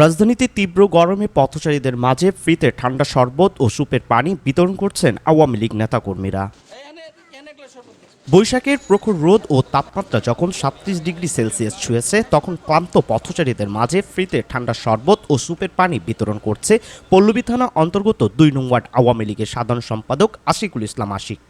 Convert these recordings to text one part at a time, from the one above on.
রাজধানীতে তীব্র গরমে পথচারীদের মাঝে ফ্রিতে ঠান্ডা শরবত ও সুপের পানি বিতরণ করছেন আওয়ামী লীগ নেতাকর্মীরা। বৈশাখের প্রখর রোদ ও তাপমাত্রা যখন সাতত্রিশ ডিগ্রি সেলসিয়াস ছুঁয়েছে, তখন ক্লান্ত পথচারীদের মাঝে ফ্রিতে ঠান্ডা শরবত ও সুপের পানি বিতরণ করছে পল্লবী থানা অন্তর্গত দুই নং ওয়ার্ড আওয়ামী লীগের সাধারণ সম্পাদক আশিকুল ইসলাম আশিক।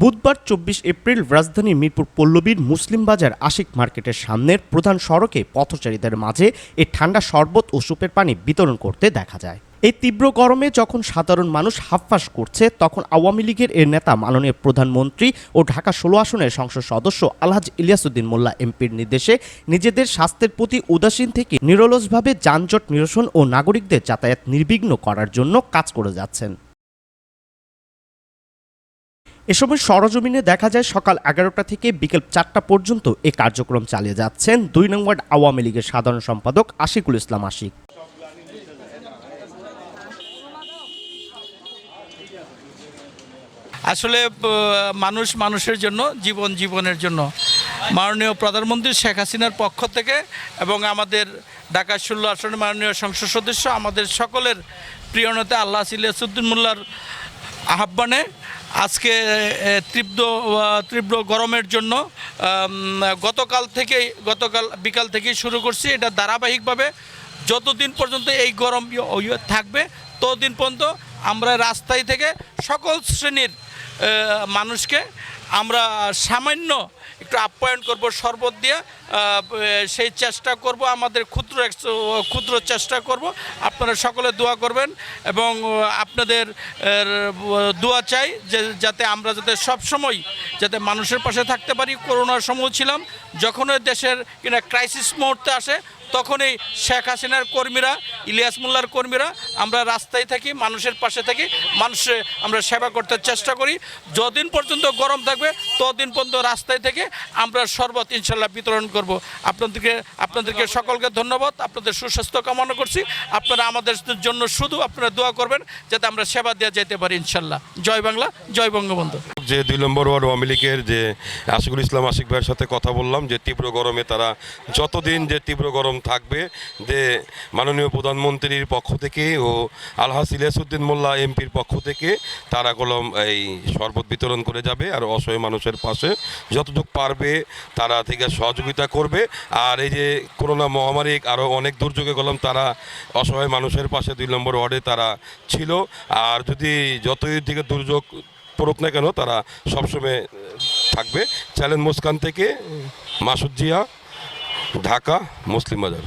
বুধবার চব্বিশ এপ্রিল রাজধানীর মিরপুর পল্লবীর মুসলিম বাজার আশিক মার্কেটের সামনের প্রধান সড়কে পথচারীদের মাঝে এই ঠান্ডা শরবত ও সুপের পানি বিতরণ করতে দেখা যায়। এই তীব্র গরমে যখন সাধারণ মানুষ হাফফাস করছে, তখন আওয়ামী লীগের এর নেতা মাননীয় প্রধানমন্ত্রী ও ঢাকা ষোলো আসনের সংসদ সদস্য আলহাজ ইলিয়াসুদ্দিন মোল্লা এমপির নির্দেশে নিজেদের স্বাস্থ্যের প্রতি উদাসীন থেকে নিরলসভাবে যানজট নিরসন ও নাগরিকদের যাতায়াত নির্বিঘ্ন করার জন্য কাজ করে যাচ্ছেন। এ সময় সরজমিনে দেখা যায় সকাল এগারোটা থেকে বিকেল চারটা পর্যন্ত এ কার্যক্রম চালিয়ে যাচ্ছেন দুই নং ওয়ার্ড আওয়ামী লীগের সাধারণ সম্পাদক আশিকুল ইসলাম আশিক। আসলে মানুষ মানুষের জন্য, জীবন জীবনের জন্য। মাননীয় প্রধানমন্ত্রী শেখ হাসিনার পক্ষ থেকে এবং আমাদের ঢাকা ষোলো আসনের মাননীয় সংসদ সদস্য, আমাদের সকলের প্রিয় নেতা আল্লাহ সিলিয়াসুদ্দিন মোল্লার আহ্বানে আজকে তীব্র তীব্র গরমের জন্য গতকাল থেকেই, গতকাল বিকাল থেকেই শুরু করছি। এটা ধারাবাহিকভাবে যতদিন পর্যন্ত এই গরম ইয়ে- ইয়ে থাকবে, ততদিন পর্যন্ত আমরা রাস্তায় থেকে সকল শ্রেণির মানুষকে আমরা সামান্য একটু আপ্যায়ন করব শরবত দিয়ে সেই চেষ্টা করব, আমাদের ক্ষুদ্র ক্ষুদ্র চেষ্টা করব। আপনারা সকলে দোয়া করবেন এবং আপনাদের দোয়া চাই যে, যাতে আমরা যাতে সবসময় যাতে মানুষের পাশে থাকতে পারি। করোনার সময় ছিলাম যখন দেশের কিনা ক্রাইসিস মুহূর্তে আসে তখনই শেখ হাসিনার কর্মীরা, ইলিয়াস মোল্লার কর্মীরা, আমরা রাস্তায় থাকি, মানুষের পাশে থাকি মানুষের আমরা সেবা করতে চেষ্টা করি। যদিন পর্যন্ত গরম থাকবে, ততদিন পর্যন্ত রাস্তায় থেকে আমরা শরবত ইনশাল্লাহ বিতরণ করব। আপনাদেরকে আপনাদেরকে সকলকে ধন্যবাদ। আপনাদের সুস্বাস্থ্য কামনা করছি। আপনারা আমাদের জন্য শুধু আপনারা দোয়া করবেন, যাতে আমরা সেবা দেওয়া যেতে পারি ইনশাল্লাহ। জয় বাংলা, জয় বঙ্গবন্ধু। যে দুই নম্বর ওয়ার্ড আওয়ামী লীগের যে আশিকুল ইসলাম আশিক ভাইয়ের সাথে কথা বললাম, যে তীব্র গরমে তারা যতদিন যে তীব্র গরম থাকবে, যে মাননীয় প্রধানমন্ত্রীর পক্ষ থেকে ও আলহাস ইলিয়াসুদ্দিন মোল্লা এমপির পক্ষ থেকে তারা কলম এই শরবত বিতরণ করে যাবে আর অসহায় মানুষের পাশে যতটুকু পারবে তারা থেকে সহযোগিতা করবে। আর এই যে করোনা মহামারী, আরও অনেক দুর্যোগে কলম তারা অসহায় মানুষের পাশে দুই নম্বর ওয়ার্ডে তারা ছিল। আর যদি যতই দিকে দুর্যোগ পড়ুক না কেন তারা সবসময় থাকবে। চ্যালেঞ্জ মুস্কান থেকে মাসুদ জিয়া ঢাকা মুসলিম বাজার।